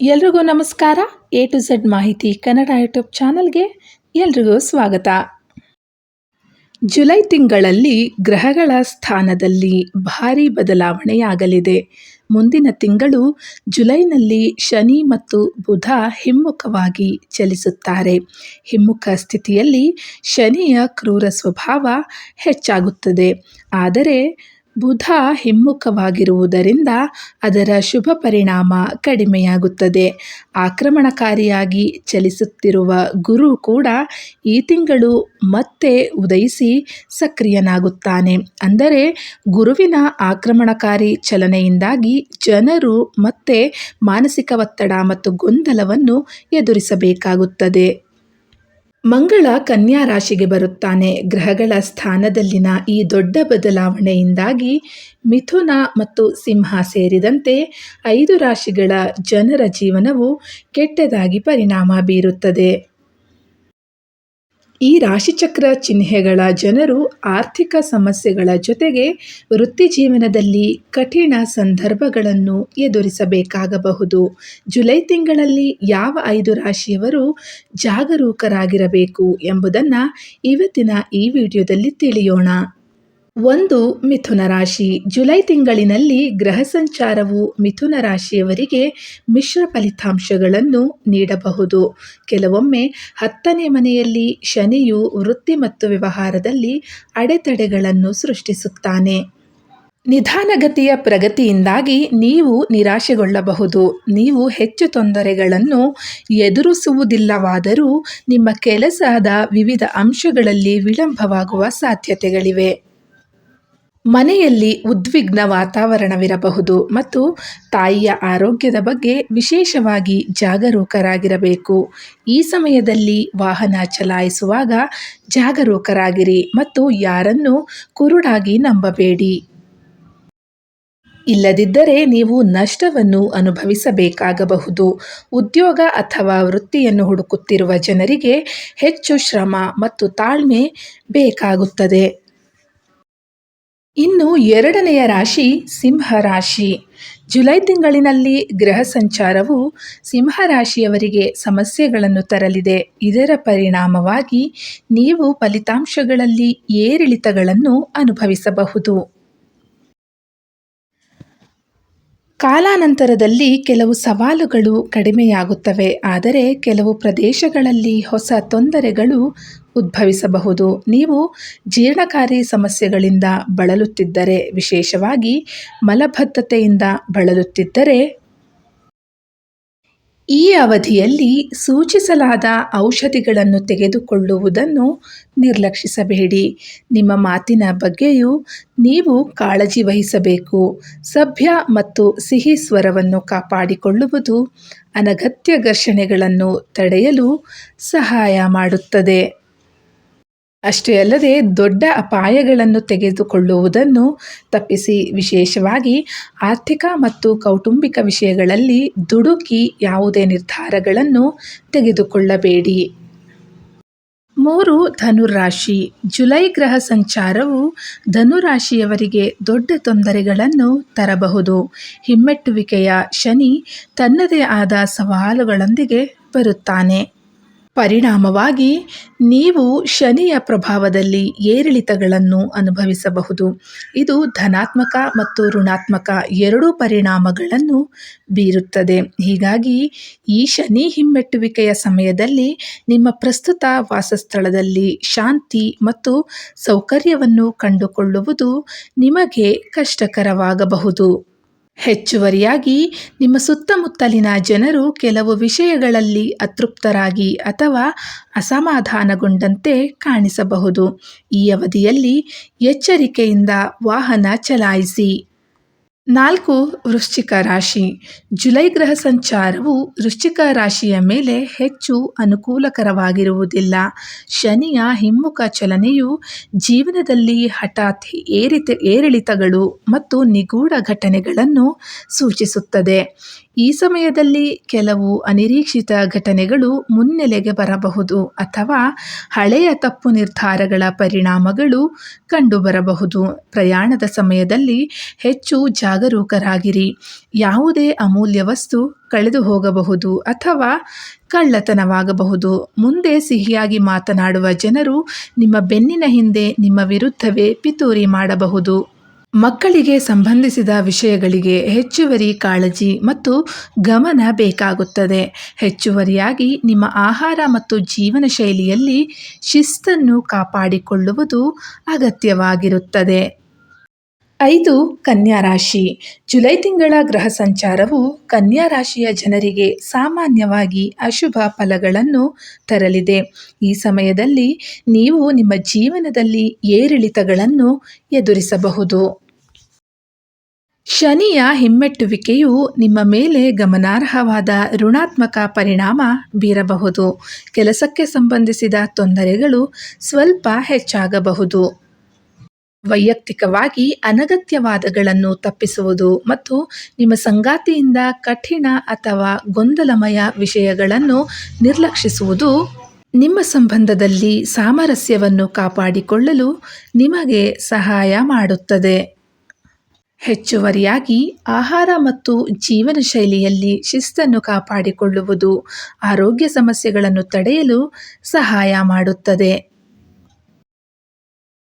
ಎಲ್ರಿಗೂ ನಮಸ್ಕಾರ. A to Z ಮಾಹಿತಿ ಕನ್ನಡ ಯೂಟ್ಯೂಬ್ ಚಾನಲ್ಗೆ ಎಲ್ರಿಗೂ ಸ್ವಾಗತ. ಜುಲೈ ತಿಂಗಳಲ್ಲಿ ಗ್ರಹಗಳ ಸ್ಥಾನದಲ್ಲಿ ಭಾರಿ ಬದಲಾವಣೆಯಾಗಲಿದೆ. ಮುಂದಿನ ತಿಂಗಳು ಜುಲೈನಲ್ಲಿ ಶನಿ ಮತ್ತು ಬುಧ ಹಿಮ್ಮುಖವಾಗಿ ಚಲಿಸುತ್ತಾರೆ. ಹಿಮ್ಮುಖ ಸ್ಥಿತಿಯಲ್ಲಿ ಶನಿಯ ಕ್ರೂರ ಸ್ವಭಾವ ಹೆಚ್ಚಾಗುತ್ತದೆ. ಆದರೆ ಬುಧ ಹಿಮ್ಮುಖವಾಗಿರುವುದರಿಂದ ಅದರ ಶುಭ ಪರಿಣಾಮ ಕಡಿಮೆಯಾಗುತ್ತದೆ. ಆಕ್ರಮಣಕಾರಿಯಾಗಿ ಚಲಿಸುತ್ತಿರುವ ಗುರು ಕೂಡ ಈ ತಿಂಗಳು ಮತ್ತೆ ಉದಯಿಸಿ ಸಕ್ರಿಯನಾಗುತ್ತಾನೆ. ಅಂದರೆ ಗುರುವಿನ ಆಕ್ರಮಣಕಾರಿ ಚಲನೆಯಿಂದಾಗಿ ಜನರು ಮತ್ತೆ ಮಾನಸಿಕ ಒತ್ತಡ ಮತ್ತು ಗೊಂದಲವನ್ನು ಎದುರಿಸಬೇಕಾಗುತ್ತದೆ. ಮಂಗಳ ಕನ್ಯಾ ರಾಶಿಗೆ ಬರುತ್ತಾನೆ. ಗ್ರಹಗಳ ಸ್ಥಾನದಲ್ಲಿನ ಈ ದೊಡ್ಡ ಬದಲಾವಣೆಯಿಂದಾಗಿ ಮಿಥುನ ಮತ್ತು ಸಿಂಹ ಸೇರಿದಂತೆ ಐದು ರಾಶಿಗಳ ಜನರ ಜೀವನವು ಕೆಟ್ಟದಾಗಿ ಪರಿಣಾಮ ಬೀರುತ್ತದೆ. ಈ ರಾಶಿಚಕ್ರ ಚಿಹ್ನೆಗಳ ಜನರು ಆರ್ಥಿಕ ಸಮಸ್ಯೆಗಳ ಜೊತೆಗೆ ವೃತ್ತಿ ಜೀವನದಲ್ಲಿ ಕಠಿಣ ಸಂದರ್ಭಗಳನ್ನು ಎದುರಿಸಬೇಕಾಗಬಹುದು. ಜುಲೈ ತಿಂಗಳಲ್ಲಿ ಯಾವ ಐದು ರಾಶಿಯವರು ಜಾಗರೂಕರಾಗಿರಬೇಕು ಎಂಬುದನ್ನು ಇವತ್ತಿನ ಈ ವಿಡಿಯೋದಲ್ಲಿ ತಿಳಿಯೋಣ. ಒಂದು ಮಿಥುನ ರಾಶಿ. ಜುಲೈ ತಿಂಗಳಿನಲ್ಲಿ ಗ್ರಹ ಸಂಚಾರವು ಮಿಥುನ ರಾಶಿಯವರಿಗೆ ಮಿಶ್ರ ಫಲಿತಾಂಶಗಳನ್ನು ನೀಡಬಹುದು. ಕೆಲವೊಮ್ಮೆ ಹತ್ತನೇ ಮನೆಯಲ್ಲಿ ಶನಿಯು ವೃತ್ತಿ ಮತ್ತು ವ್ಯವಹಾರದಲ್ಲಿ ಅಡೆತಡೆಗಳನ್ನು ಸೃಷ್ಟಿಸುತ್ತಾನೆ. ನಿಧಾನಗತಿಯ ಪ್ರಗತಿಯಿಂದಾಗಿ ನೀವು ನಿರಾಶೆಗೊಳ್ಳಬಹುದು. ನೀವು ಹೆಚ್ಚು ತೊಂದರೆಗಳನ್ನು ಎದುರಿಸುವುದಿಲ್ಲವಾದರೂ ನಿಮ್ಮ ಕೆಲಸದ ವಿವಿಧ ಅಂಶಗಳಲ್ಲಿ ವಿಳಂಬವಾಗುವ ಸಾಧ್ಯತೆಗಳಿವೆ. ಮನೆಯಲ್ಲಿ ಉದ್ವಿಗ್ನ ವಾತಾವರಣವಿರಬಹುದು ಮತ್ತು ತಾಯಿಯ ಆರೋಗ್ಯದ ಬಗ್ಗೆ ವಿಶೇಷವಾಗಿ ಜಾಗರೂಕರಾಗಿರಬೇಕು. ಈ ಸಮಯದಲ್ಲಿ ವಾಹನ ಚಲಾಯಿಸುವಾಗ ಜಾಗರೂಕರಾಗಿರಿ ಮತ್ತು ಯಾರನ್ನು ಕುರುಡಾಗಿ ನಂಬಬೇಡಿ. ಇಲ್ಲದಿದ್ದರೆ ನೀವು ನಷ್ಟವನ್ನು ಅನುಭವಿಸಬೇಕಾಗಬಹುದು. ಉದ್ಯೋಗ ಅಥವಾ ವೃತ್ತಿಯನ್ನು ಹುಡುಕುತ್ತಿರುವ ಜನರಿಗೆ ಹೆಚ್ಚು ಶ್ರಮ ಮತ್ತು ತಾಳ್ಮೆ ಬೇಕಾಗುತ್ತದೆ. ಇನ್ನು ಎರಡನೆಯ ರಾಶಿ ಸಿಂಹ ರಾಶಿ. ಜುಲೈ ತಿಂಗಳಿನಲ್ಲಿ ಗ್ರಹ ಸಂಚಾರವು ಸಿಂಹ ರಾಶಿಯವರಿಗೆ ಸಮಸ್ಯೆಗಳನ್ನು ತರಲಿದೆ. ಇದರ ಪರಿಣಾಮವಾಗಿ ನೀವು ಫಲಿತಾಂಶಗಳಲ್ಲಿ ಏರಿಳಿತಗಳನ್ನು ಅನುಭವಿಸಬಹುದು. ಕಾಲಾನಂತರದಲ್ಲಿ ಕೆಲವು ಸವಾಲುಗಳು ಕಡಿಮೆಯಾಗುತ್ತವೆ. ಆದರೆ ಕೆಲವು ಪ್ರದೇಶಗಳಲ್ಲಿ ಹೊಸ ತೊಂದರೆಗಳು ಉದ್ಭವಿಸಬಹುದು. ನೀವು ಜೀರ್ಣಕಾರಿ ಸಮಸ್ಯೆಗಳಿಂದ ಬಳಲುತ್ತಿದ್ದರೆ, ವಿಶೇಷವಾಗಿ ಮಲಬದ್ಧತೆಯಿಂದ ಬಳಲುತ್ತಿದ್ದರೆ, ಈ ಅವಧಿಯಲ್ಲಿ ಸೂಚಿಸಲಾದ ಔಷಧಿಗಳನ್ನು ತೆಗೆದುಕೊಳ್ಳುವುದನ್ನು ನಿರ್ಲಕ್ಷಿಸಬೇಡಿ. ನಿಮ್ಮ ಮಾತಿನ ಬಗ್ಗೆಯೂ ನೀವು ಕಾಳಜಿ ವಹಿಸಬೇಕು. ಸಭ್ಯ ಮತ್ತು ಸಿಹಿ ಸ್ವರವನ್ನು ಕಾಪಾಡಿಕೊಳ್ಳುವುದು ಅನಗತ್ಯ ಘರ್ಷಣೆಗಳನ್ನು ತಡೆಯಲು ಸಹಾಯ ಮಾಡುತ್ತದೆ. ಅಷ್ಟೇ ಅಲ್ಲದೆ ದೊಡ್ಡ ಅಪಾಯಗಳನ್ನು ತೆಗೆದುಕೊಳ್ಳುವುದನ್ನು ತಪ್ಪಿಸಿ ವಿಶೇಷವಾಗಿ ಆರ್ಥಿಕ ಮತ್ತು ಕೌಟುಂಬಿಕ ವಿಷಯಗಳಲ್ಲಿ ದುಡುಕಿ ಯಾವುದೇ ನಿರ್ಧಾರಗಳನ್ನು ತೆಗೆದುಕೊಳ್ಳಬೇಡಿ. ಮೂರು, ಧನುರಾಶಿ. ಜುಲೈ ಗ್ರಹ ಸಂಚಾರವು ಧನುರಾಶಿಯವರಿಗೆ ದೊಡ್ಡ ತೊಂದರೆಗಳನ್ನು ತರಬಹುದು. ಹಿಮ್ಮೆಟ್ಟುವಿಕೆಯ ಶನಿ ತನ್ನದೇ ಆದ ಸವಾಲುಗಳೊಂದಿಗೆ ಬರುತ್ತಾನೆ. ಪರಿಣಾಮವಾಗಿ ನೀವು ಶನಿಯ ಪ್ರಭಾವದಲ್ಲಿ ಏರಿಳಿತಗಳನ್ನು ಅನುಭವಿಸಬಹುದು. ಇದು ಧನಾತ್ಮಕ ಮತ್ತು ಋಣಾತ್ಮಕ ಎರಡೂ ಪರಿಣಾಮಗಳನ್ನು ಬೀರುತ್ತದೆ. ಹೀಗಾಗಿ ಈ ಶನಿ ಹಿಮ್ಮೆಟ್ಟುವಿಕೆಯ ಸಮಯದಲ್ಲಿ ನಿಮ್ಮ ಪ್ರಸ್ತುತ ವಾಸಸ್ಥಳದಲ್ಲಿ ಶಾಂತಿ ಮತ್ತು ಸೌಕರ್ಯವನ್ನು ಕಂಡುಕೊಳ್ಳುವುದು ನಿಮಗೆ ಕಷ್ಟಕರವಾಗಬಹುದು. ಹೆಚ್ಚುವರಿಯಾಗಿ ನಿಮ್ಮ ಸುತ್ತಮುತ್ತಲಿನ ಜನರು ಕೆಲವು ವಿಷಯಗಳಲ್ಲಿ ಅತೃಪ್ತರಾಗಿ ಅಥವಾ ಅಸಮಾಧಾನಗೊಂಡಂತೆ ಕಾಣಿಸಬಹುದು. ಈ ಅವಧಿಯಲ್ಲಿ ಎಚ್ಚರಿಕೆಯಿಂದ ವಾಹನ ಚಲಾಯಿಸಿ. ನಾಲ್ಕು ವೃಶ್ಚಿಕ ರಾಶಿ. ಜುಲೈ ಗ್ರಹ ಸಂಚಾರವು ವೃಶ್ಚಿಕ ರಾಶಿಯ ಮೇಲೆ ಹೆಚ್ಚು ಅನುಕೂಲಕರವಾಗಿರುವುದಿಲ್ಲ. ಶನಿಯ ಹಿಮ್ಮುಖ ಚಲನೆಯು ಜೀವನದಲ್ಲಿ ಹಠಾತ್ ಏರಿತ ಏರಿಳಿತಗಳು ಮತ್ತು ನಿಗೂಢ ಘಟನೆಗಳನ್ನು ಸೂಚಿಸುತ್ತದೆ. ಈ ಸಮಯದಲ್ಲಿ ಕೆಲವು ಅನಿರೀಕ್ಷಿತ ಘಟನೆಗಳು ಮುನ್ನೆಲೆಗೆ ಬರಬಹುದು ಅಥವಾ ಹಳೆಯ ತಪ್ಪು ನಿರ್ಧಾರಗಳ ಪರಿಣಾಮಗಳು ಕಂಡುಬರಬಹುದು. ಪ್ರಯಾಣದ ಸಮಯದಲ್ಲಿ ಹೆಚ್ಚು ಜಾಗರೂಕರಾಗಿರಿ. ಯಾವುದೇ ಅಮೂಲ್ಯ ವಸ್ತು ಕಳೆದು ಹೋಗಬಹುದು ಅಥವಾ ಕಳ್ಳತನವಾಗಬಹುದು. ಮುಂದೆ ಸಿಹಿಯಾಗಿ ಮಾತನಾಡುವ ಜನರು ನಿಮ್ಮ ಬೆನ್ನಿನ ಹಿಂದೆ ನಿಮ್ಮ ವಿರುದ್ಧವೇ ಪಿತೂರಿ ಮಾಡಬಹುದು. ಮಕ್ಕಳಿಗೆ ಸಂಬಂಧಿಸಿದ ವಿಷಯಗಳಿಗೆ ಹೆಚ್ಚುವರಿ ಕಾಳಜಿ ಮತ್ತು ಗಮನ ಬೇಕಾಗುತ್ತದೆ. ಹೆಚ್ಚುವರಿಯಾಗಿ ನಿಮ್ಮ ಆಹಾರ ಮತ್ತು ಜೀವನ ಶೈಲಿಯಲ್ಲಿ ಶಿಸ್ತನ್ನು ಕಾಪಾಡಿಕೊಳ್ಳುವುದು ಅಗತ್ಯವಾಗಿರುತ್ತದೆ. ಐದು, ಕನ್ಯಾ ರಾಶಿ. ಜುಲೈ ತಿಂಗಳ ಗ್ರಹ ಸಂಚಾರವು ಕನ್ಯಾ ರಾಶಿಯ ಜನರಿಗೆ ಸಾಮಾನ್ಯವಾಗಿ ಅಶುಭ ಫಲಗಳನ್ನು ತರಲಿದೆ. ಈ ಸಮಯದಲ್ಲಿ ನೀವು ನಿಮ್ಮ ಜೀವನದಲ್ಲಿ ಏರಿಳಿತಗಳನ್ನು ಎದುರಿಸಬಹುದು. ಶನಿಯ ಹಿಮ್ಮೆಟ್ಟುವಿಕೆಯು ನಿಮ್ಮ ಮೇಲೆ ಗಮನಾರ್ಹವಾದ ಋಣಾತ್ಮಕ ಪರಿಣಾಮ ಬೀರಬಹುದು. ಕೆಲಸಕ್ಕೆ ಸಂಬಂಧಿಸಿದ ತೊಂದರೆಗಳು ಸ್ವಲ್ಪ ಹೆಚ್ಚಾಗಬಹುದು. ವೈಯಕ್ತಿಕವಾಗಿ ಅನಗತ್ಯವಾದಗಳನ್ನು ತಪ್ಪಿಸುವುದು ಮತ್ತು ನಿಮ್ಮ ಸಂಗಾತಿಯಿಂದ ಕಠಿಣ ಅಥವಾ ಗೊಂದಲಮಯ ವಿಷಯಗಳನ್ನು ನಿರ್ಲಕ್ಷಿಸುವುದು ನಿಮ್ಮ ಸಂಬಂಧದಲ್ಲಿ ಸಾಮರಸ್ಯವನ್ನು ಕಾಪಾಡಿಕೊಳ್ಳಲು ನಿಮಗೆ ಸಹಾಯ ಮಾಡುತ್ತದೆ. ಹೆಚ್ಚುವರಿಯಾಗಿ ಆಹಾರ ಮತ್ತು ಜೀವನ ಶೈಲಿಯಲ್ಲಿ ಶಿಸ್ತನ್ನು ಕಾಪಾಡಿಕೊಳ್ಳುವುದು ಆರೋಗ್ಯ ಸಮಸ್ಯೆಗಳನ್ನು ತಡೆಯಲು ಸಹಾಯ ಮಾಡುತ್ತದೆ.